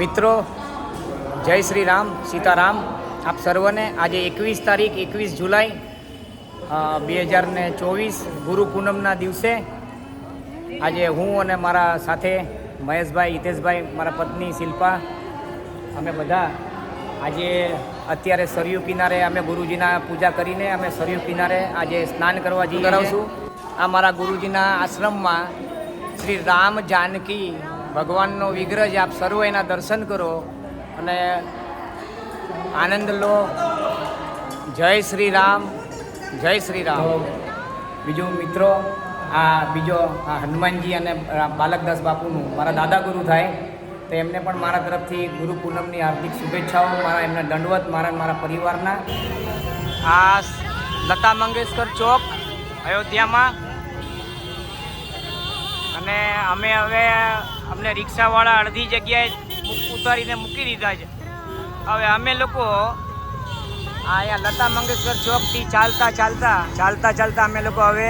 મિત્રો જય શ્રી રામ સીતારામ. આપ સર્વને આજે એકવીસ તારીખ એકવીસ જુલાઈ બે હજાર ને ચોવીસ ગુરુ પૂનમના દિવસે આજે હું અને મારા સાથે મહેશભાઈ હિતેશભાઈ મારા પત્ની શિલ્પા અમે બધા આજે અત્યારે સરયુ કિનારે અમે ગુરુજીના પૂજા કરીને અમે સરયુ કિનારે આજે સ્નાન કરવા જઈ કરાવશું? આ મારા ગુરુજીના આશ્રમમાં શ્રી રામ જાનકી ભગવાનનો વિગ્રહ જ આપ સર્વ એના દર્શન કરો અને આનંદ લો. જય શ્રી રામ જય શ્રી રામ. બીજું મિત્રો આ બીજો આ હનુમાનજી અને બાલકદાસ બાપુનું મારા દાદા ગુરુ થાય તો એમને પણ મારા તરફથી ગુરુ પૂનમની હાર્દિક શુભેચ્છાઓ મારા એમના દંડવત મારા મારા પરિવારના. આ લતા મંગેશકર ચોક અયોધ્યામાં. અને અમે હવે અમને રિક્ષાવાળા અડધી જગ્યાએ ઉતારીને મૂકી દીધા છે. હવે અમે લોકો આ અહીંયા લતા મંગેશકર ચોકથી ચાલતા ચાલતા ચાલતા ચાલતા અમે લોકો હવે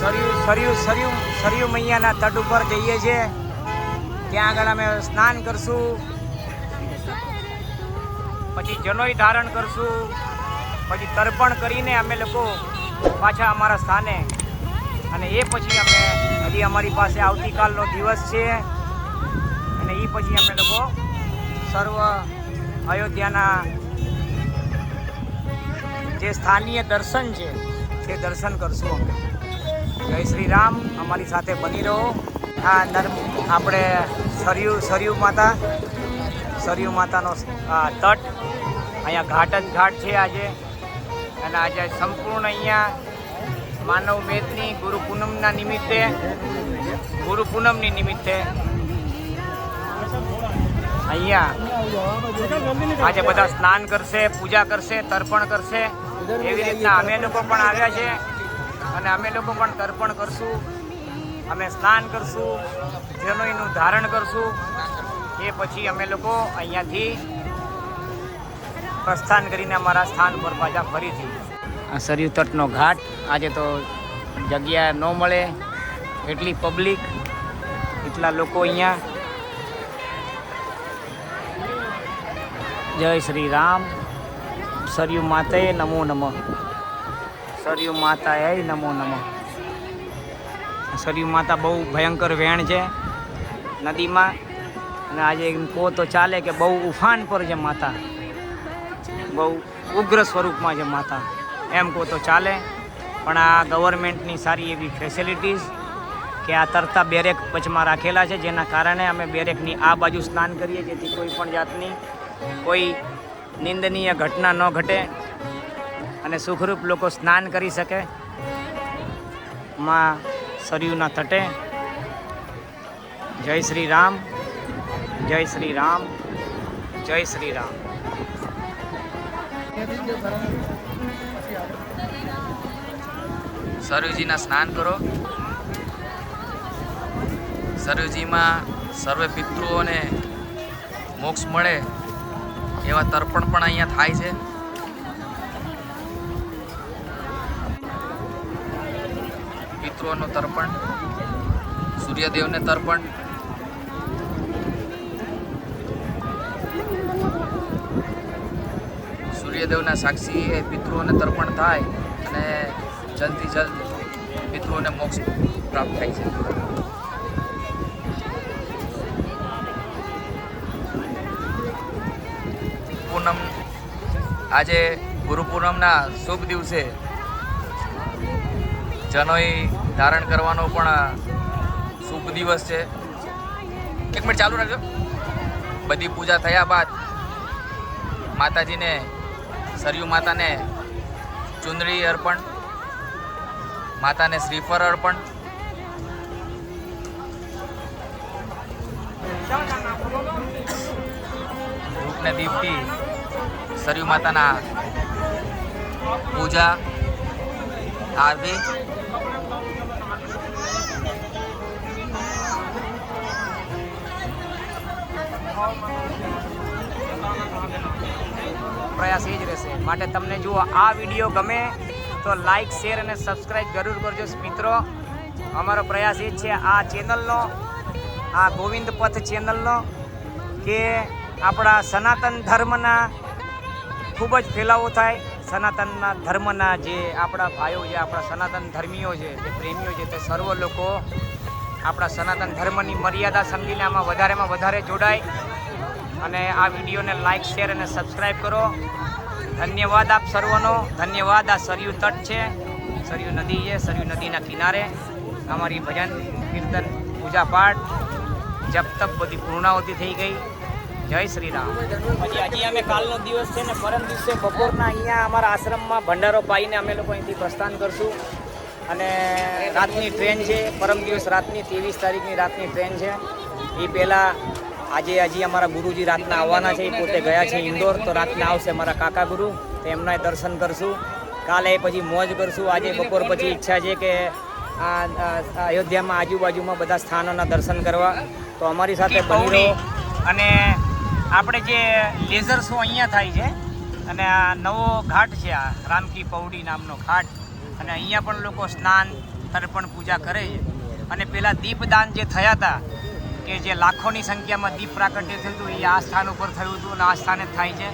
સરયુ સરયુ સરયુ સરયુ મૈયાના તટ ઉપર જઈએ છીએ. ત્યાં આગળ અમે સ્નાન કરશું. પછી જનોઈ ધારણ કરશું. પછી તર્પણ કરીને અમે લોકો પાછા અમારા સ્થાને અને એ પછી અમે હજી અમારી પાસે આવતીકાલનો દિવસ છે. અને એ પછી અમે લોકો સર્વ અયોધ્યાના જે સ્થાનીય દર્શન છે, તે દર્શન કરશું અમે. જય શ્રી રામ. અમારી સાથે બની રહો. આ નર્મ આપણે સરયુ સરયુ માતા, સરયુ માતાનો તટ, અહીંયા ઘાટ જ ઘાટ છે આજે. અને આજે સંપૂર્ણ અહીંયા માનવ વેદની ગુરુ પૂનમના નિમિત્તે, ગુરુ પૂનમની નિમિત્તે અહીંયા આજે બધા સ્નાન કરશે, પૂજા કરશે, તર્પણ કરશે. એવી રીતના અમે લોકો પણ આવ્યા છે અને અમે લોકો પણ તર્પણ કરશું. અમે સ્નાન કરશું, જનોઈનું ધારણ કરશું. એ પછી અમે લોકો અહીંયાથી પ્રસ્થાન કરીને અમારા સ્થાન પર પાછા ફરીથી સરયુ તટનો ઘાટ. આજે તો જગ્યા ન મળે. એટલી પબ્લિક એટલા લોકો અહીંયા. જય શ્રી રામ. સરયુ માતાએ નમો નમઃ. સરયુ માતાએ નમો નમઃ. સરયુ માતા બહુ ભયંકર વેણ છે નદીમાં. અને આજે એમ કહો તો ચાલે કે બહુ ઉફાન પર છે માતા. બહુ ઉગ્ર સ્વરૂપમાં છે માતા. એમ કહો તો ચાલે. પણ આ ગવર્મેન્ટની સારી એવી ફેસિલિટીઝ કે આ તરતા બેરેક વચમાં રાખેલા છે, જેના કારણે અમે બેરેકની આ બાજુ સ્નાન કરીએ, જેથી કોઈ પણ જાતની કોઈ નિંદનીય ઘટના ન ઘટે અને સુખરૂપ લોકો સ્નાન કરી શકે. માં સરયુના તટે. જય શ્રી રામ, જય શ્રી રામ, જય શ્રી રામ. સરયુજીના સ્નાન કરો. સરયુજીમાં સર્વે પિતૃઓને મોક્ષ મળે એવા તર્પણ પણ અહીંયા થાય છે. પિતૃઓનું તર્પણ, સૂર્યદેવને તર્પણ. સૂર્યદેવના સાક્ષી એ પિતૃઓને તર્પણ થાય અને જલ્દથી જલ્દ મિત્રોને મોક્ષ પ્રાપ્ત થાય છે. પૂનમ, આજે ગુરુ પૂનમના શુભ દિવસે જનોઈ ધારણ કરવાનો પણ શુભ દિવસ છે. એક મિનિટ ચાલુ રાખજો. બધી પૂજા થયા બાદ માતાજીને, સરયુ માતાને ચુંદડી અર્પણ માતાને શ્રીફળ અર્પણ. ધૂપને દીપથી સરયુ માતાના પૂજા, આરતી. પ્રયાસ એ જ રહેશે. માટે તમને જુઓ, આ વીડિયો ગમે તો લાઈક શેર અને સબસ્ક્રાઈબ જરૂર કરજો મિત્રો. અમારો પ્રયાસ એ છે આ ચેનલનો આ ગોવિંદ પથ ચેનલનો કે આપણા સનાતન ધર્મના ખૂબ જ ફેલાવો થાય. સનાતનના ધર્મના જે આપણા ભાઈઓ જે આપણા સનાતન ધર્મીઓ છે, જે પ્રેમીઓ છે, તે સર્વ લોકો આપણા સનાતન ધર્મની મર્યાદા સમજીને આમાં વધારેમાં વધારે જોડાય. અને આ વિડીયોને લાઈક શેર અને સબસ્ક્રાઈબ કરો. ધન્યવાદ આપ સર્વનો. ધન્યવાદ, આ સરયુ તટ છે. સરયુ નદી છે, સરયુ નદીના કિનારે. અમારી ભજન, કીર્તન પૂજા પાઠ જપ તપ બધી પૂર્ણાવતી થઈ ગઈ. જય શ્રી રામ. હજી હજી અમે કાલનો દિવસ છે ને પરમ દિવસે બપોરના અહીંયા અમારા આશ્રમમાં ભંડારો પાઈને અમે લોકો અહીંથી પ્રસ્થાન કરશું. અને રાતની ટ્રેન છે, પરમ દિવસ રાતની ત્રેવીસ તારીખની રાતની ટ્રેન છે. એ પહેલાં આજે હજી અમારા ગુરુજી રાતના આવવાના છે એ પોતે ગયા છે ઇન્દોર તો રાતના આવશે અમારા કાકા ગુરુ તો એમના દર્શન કરશું. કાલે પછી મોજ કરશું. આજે બપોર પછી ઈચ્છા છે કે આ અયોધ્યામાં આજુબાજુમાં બધા સ્થાનોના દર્શન કરવા. તો અમારી સાથે બની અને આપણે જે લેઝર શો અહીંયા થાય છે અને આ નવો ઘાટ છે આ રામકી પૌડી નામનો ઘાટ અને અહીંયા પણ લોકો સ્નાન તર્પણ પૂજા કરે છે. અને પેલા દીપદાન જે થયા હતા કે જે લાખોની સંખ્યામાં દીપ પ્રાગટ્ય થયું હતું, એ આ સ્થાન ઉપર થયું હતું અને આ સ્થાને થાય છે.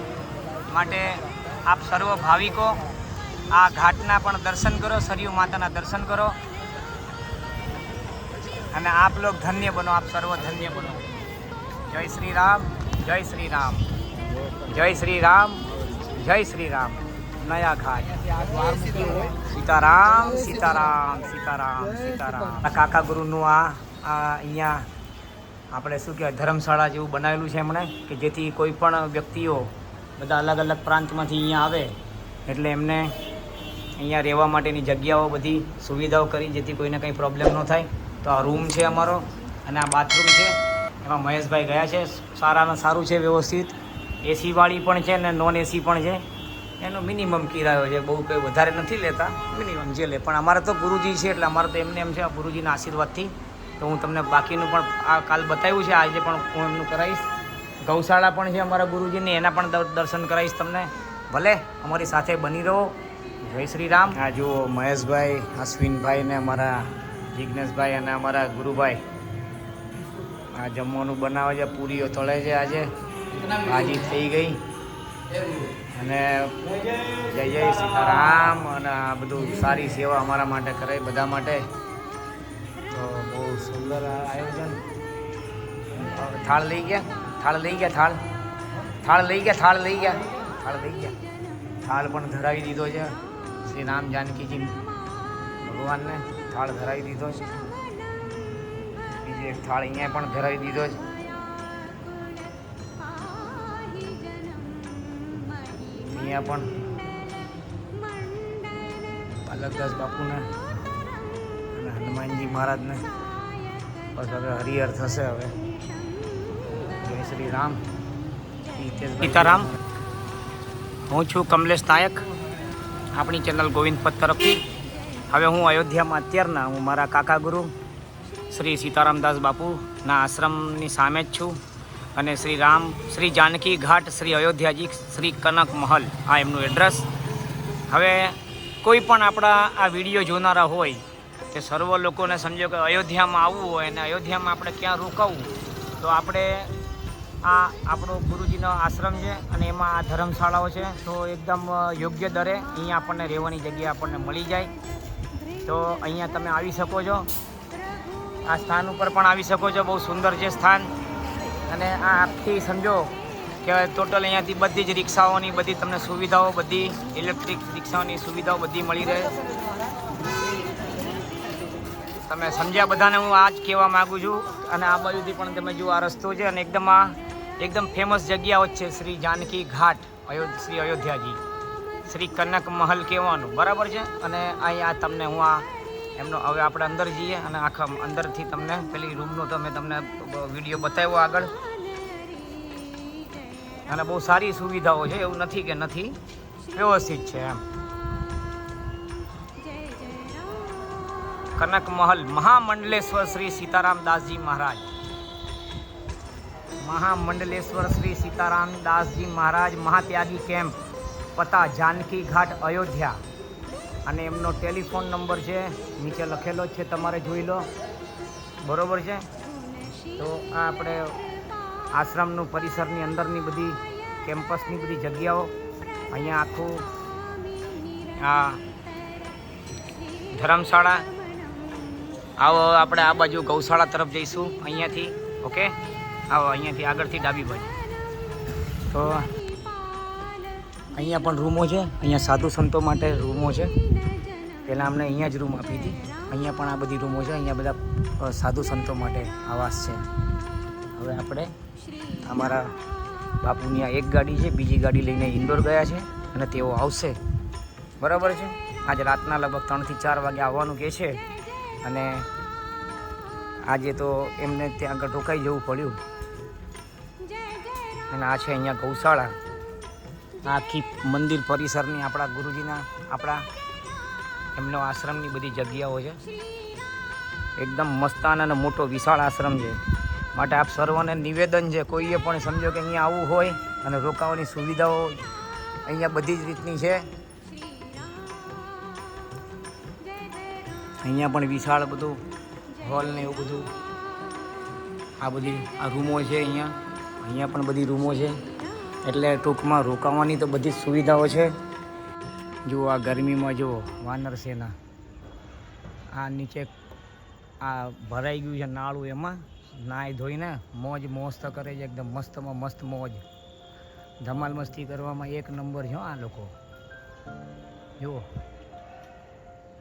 માટે આપ સર્વ ભાવિકો, આ ઘાટના પણ દર્શન કરો, સરયુ માતાના દર્શન કરો. અને આપ લોક ધન્ય બનો, આપ સર્વ ધન્ય બનો. જય શ્રી રામ, જય શ્રી રામ. જય શ્રી રામ, જય શ્રી રામ. નયા ઘાટ. સીતારામ સીતારામ સીતારામ સીતારામ. કાકા ગુરુનું આ અહીંયા આપણે શું કહેવાય, ધર્મશાળા જેવું બનાવેલું છે એમણે, કે જેથી કોઈ પણ વ્યક્તિઓ બધા અલગ અલગ પ્રાંતમાંથી અહીંયા આવે, એટલે એમને અહીંયા રહેવા માટેની જગ્યાઓ બધી સુવિધાઓ કરી, જેથી કોઈને કંઈ પ્રોબ્લેમ ન થાય. તો આ રૂમ છે અમારો અને આ બાથરૂમ છે. એમાં મહેશભાઈ ગયા છે. સારામાં સારું છે વ્યવસ્થિત. એસીવાળી પણ છે ને નોન એસી પણ છે. એનો મિનિમમ કિરાયો છે. બહુ કંઈ વધારે નથી લેતા. મિનિમમ જે લે. પણ અમારે તો ગુરુજી છે, એટલે અમારે તો એમને એમ છે ગુરુજીના આશીર્વાદથી તો હું તમને બાકીનું પણ આ કાલ બતાવ્યું છે, આજે પણ હું એમનું કરાવીશ. ગૌશાળા પણ છે અમારા ગુરુજીની, એના પણ દર- દર્શન કરાવીશ તમને. ભલે, અમારી સાથે બની રહો. જય શ્રી રામ. આ જુઓ, મહેશભાઈ, અશ્વિનભાઈ ને અમારા જિજ્ઞેશભાઈ અને અમારા ગુરુભાઈ. આ જમવાનું બનાવે છે, પૂરીઓ તળે છે આજે. ભાજી થઈ ગઈ. અને જય જય સીતારામ અને આ બધું સારી સેવા અમારા માટે કરે બધા માટે. સુંદર આયોજન. થાળ લઈ ગયા, થાળ લઈ ગયા, થાળ. થાળ લઈ ગયા, થાળ લઈ ગયા, થાળ લઈ ગયા. થાળ પણ ધરાવી દીધો છે. શ્રી રામ જાનકીજી ભગવાનને થાળ ધરાવી દીધો છે. બીજો એક થાળ અહીંયા પણ ધરાવી દીધો છે. અહીંયા પણ પાલકદાસ બાપુને અને હનુમાનજી મહારાજને બસ હવે હરિહર થશે હવે. જય શ્રી રામ. સીતારામ. હું છું કમલેશ નાયક, આપણી ચેનલ ગોવિંદ પદ તરફથી. હવે હું અયોધ્યામાં અત્યારના, હું મારા કાકા ગુરુ, શ્રી સીતારામદાસ બાપુના આશ્રમની સામે જ છું. અને શ્રી રામ, શ્રી જાનકી ઘાટ, શ્રી અયોધ્યાજી, શ્રી કનક મહલ, આ એમનું એડ્રેસ. હવે કોઈ પણ આપણા આ વીડિયો જોનારા હોય તે સર્વ લોકોને સમજો કે અયોધ્યામાં આવવું હોય અને અયોધ્યામાં આપણે ક્યાં રોકાવું, તો આપણે આ આપણો ગુરુજીનો આશ્રમ છે અને એમાં આ ધર્મશાળાઓ છે. તો એકદમ યોગ્ય દરે અહીંયા આપણને રહેવાની જગ્યા આપણને મળી જાય. તો અહીંયા તમે આવી શકો છો. આ સ્થાન ઉપર પણ આવી શકો છો. બહુ સુંદર છે સ્થાન. અને આ આખી સમજો કે ટોટલ અહીંયાથી બધી જ રિક્ષાઓની બધી તમને સુવિધાઓ બધી ઇલેક્ટ્રિક રિક્ષાઓની સુવિધાઓ બધી મળી રહે. તમે સમજ્યા બધાને હું આ જ કહેવા માગું છું. અને આ બાજુથી પણ તમે જુઓ, આ રસ્તો છે અને એકદમ આ એકદમ ફેમસ જગ્યાઓ છે શ્રી જાનકી ઘાટ અયો શ્રી અયોધ્યાજી. શ્રી કનક મહલ કહેવાનું. બરાબર છે? અને અહીંયા તમને હું આ એમનો હવે આપણે અંદર જઈએ અને આખા અંદરથી તમને પેલી રૂમનો તો મેં તમને વીડિયો બતાવ્યો આગળ. અને બહુ સારી સુવિધાઓ છે, એવું નથી કે નથી. વ્યવસ્થિત છે એમ. કનક મહલ મહામંડલેશ્વર શ્રી સીતારામ દાસજી મહારાજ. મહામંડલેશ્વર શ્રી સીતારામ દાસજી મહારાજ મહાત્યાગી કેમ્પ, પતા જાનકી ઘાટ, અયોધ્યા. અને એમનો ટેલિફોન નંબર છે, નીચે લખેલો છે, તમારે જોઈ લો. બરોબર છે? તો આ આપણે આશ્રમનું પરિસરની અંદરની બધી કેમ્પસની બધી જગ્યાઓ, અહીંયા આખું આ ધર્મશાળા આવો આપણે આ બાજુ ગૌશાળા તરફ જઈશું, અહીંયાથી, ઓકે? આવો, અહીંયાથી આગળથી ડાબી બાજુ. તો અહીંયા પણ રૂમો છે, અહીંયા સાધુ સંતો માટે રૂમો છે. પહેલાં અમને અહીંયા જ રૂમ આપી હતી. અહીંયા પણ આ બધી રૂમો છે, અહીંયા બધા સાધુ સંતો માટે આવાસ છે. હવે આપણે અમારા બાપુની આ એક ગાડી છે, બીજી ગાડી લઈને ઇન્દોર ગયા છે અને તેઓ આવશે. બરાબર છે? આજે રાતના લગભગ ત્રણથી ચાર વાગે આવવાનું કહે છે. અને આજે તો એમને ત્યાં આગળ રોકાઈ જવું પડ્યું. અને આ છે અહીંયા ગૌશાળા. આખી મંદિર પરિસરની આપણા ગુરુજીના, આપણા એમનો આશ્રમની બધી જગ્યાઓ છે. એકદમ મસ્તાન અને મોટો વિશાળ આશ્રમ છે. માટે આપ સર્વને નિવેદન છે, કોઈએ પણ સમજો કે અહીંયા આવવું હોય અને રોકાવાની સુવિધાઓ અહીંયા બધી જ રીતની છે. અહીંયા પણ વિશાળ બધું હોલ ને એવું બધું. આ બધી, આ રૂમો છે અહીંયા. અહીંયા પણ બધી રૂમો છે. એટલે ટૂંકમાં રોકાવાની તો બધી જ સુવિધાઓ છે. જુઓ આ ગરમીમાં જુઓ વાનર સેના, આ નીચે આ ભરાઈ ગયું છે નાળું એમાં નાહી ધોઈને મોજ મસ્ત કરે છે, એકદમ મસ્તમાં મસ્ત મોજ. ધમાલ મસ્તી કરવામાં એક નંબર છે આ લોકો. જુઓ,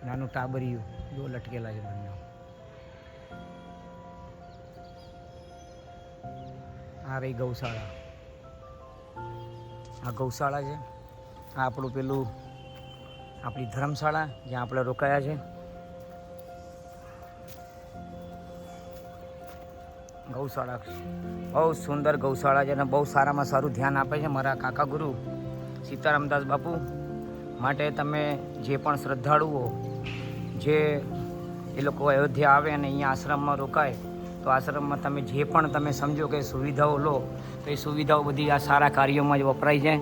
નાનું ટાબરિયું. જો લટકેલા છે બંને આ રહી ગૌશાળા આ ગૌશાળા છે આ આપણું પેલું આપણી ધર્મશાળા જ્યાં આપણે રોકાયા છે ગૌશાળા બહુ સુંદર ગૌશાળા છે અને બહુ સારામાં સારું ધ્યાન આપે છે મારા કાકા ગુરુ સીતારામદાસ બાપુ માટે તમે જે પણ શ્રદ્ધાળુઓ જે એ લોકો અયોધ્યા આવે અને અહીંયા આશ્રમમાં રોકાય, તો આશ્રમમાં તમે જે પણ તમે સમજો કે સુવિધાઓ લો, તો એ સુવિધાઓ બધી આ સારા કાર્યોમાં જ વપરાય જાય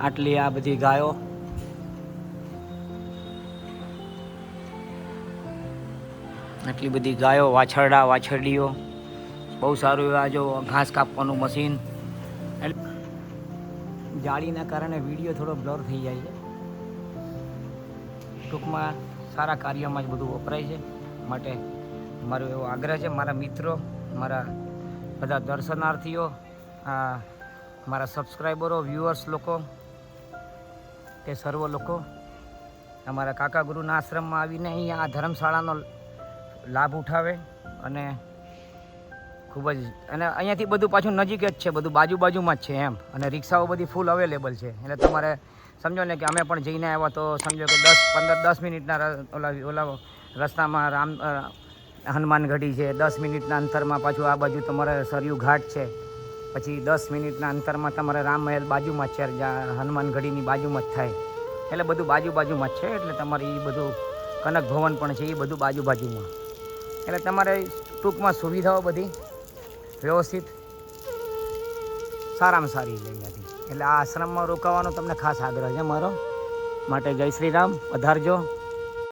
આટલી આ બધી ગાયો. આટલી બધી ગાયો, વાછરડા, વાછરડીઓ. બહુ સારું એવા જો ઘાસ કાપવાનું મશીન. જાળીના કારણે વીડિયો થોડો બ્લર થઈ જાય છે. ટૂંકમાં સારા કાર્યમાં જ બધું વપરાય છે. માટે મારો એવો આગ્રહ છે, મારા મિત્રો, મારા બધા દર્શનાર્થીઓ મારા સબસ્ક્રાઈબરો વ્યુઅર્સ લોકો તે સર્વ લોકો, અમારા કાકા ગુરુના આશ્રમમાં આવીને અહીંયા આ ધર્મશાળાનો લાભ ઉઠાવે અને ખૂબ જ, અને અહીંયાથી બધું પાછું નજીક જ છે, બધું બાજુ બાજુમાં જ છે એમ. અને રિક્ષાઓ બધી ફૂલ અવેલેબલ છે. એટલે તમારે સમજો ને કે અમે પણ જઈને આવ્યા તો સમજો કે દસ, પંદર, દસ મિનિટના ઓલા ઓલા રસ્તામાં રામ હનુમાનગઢી છે. દસ મિનિટના અંતરમાં પાછું આ બાજુ તમારે સરયુ ઘાટ છે. પછી દસ મિનિટના અંતરમાં તમારે રામ મહેલ બાજુમાં જ છે હનુમાનગઢીની બાજુમાં જ થાય. એટલે બધું બાજુ બાજુમાં જ છે. એટલે તમારે એ બધું કનક ભવન પણ છે એ બધું બાજુ બાજુમાં. એટલે તમારે ટૂંકમાં સુવિધાઓ બધી વ્યવસ્થિત, સારામાં સારી છે અહીંયાથી એટલે આ આશ્રમમાં રોકાવાનો તમને ખાસ આગ્રહ છે મારો. માટે જય શ્રી રામ. પધારજો.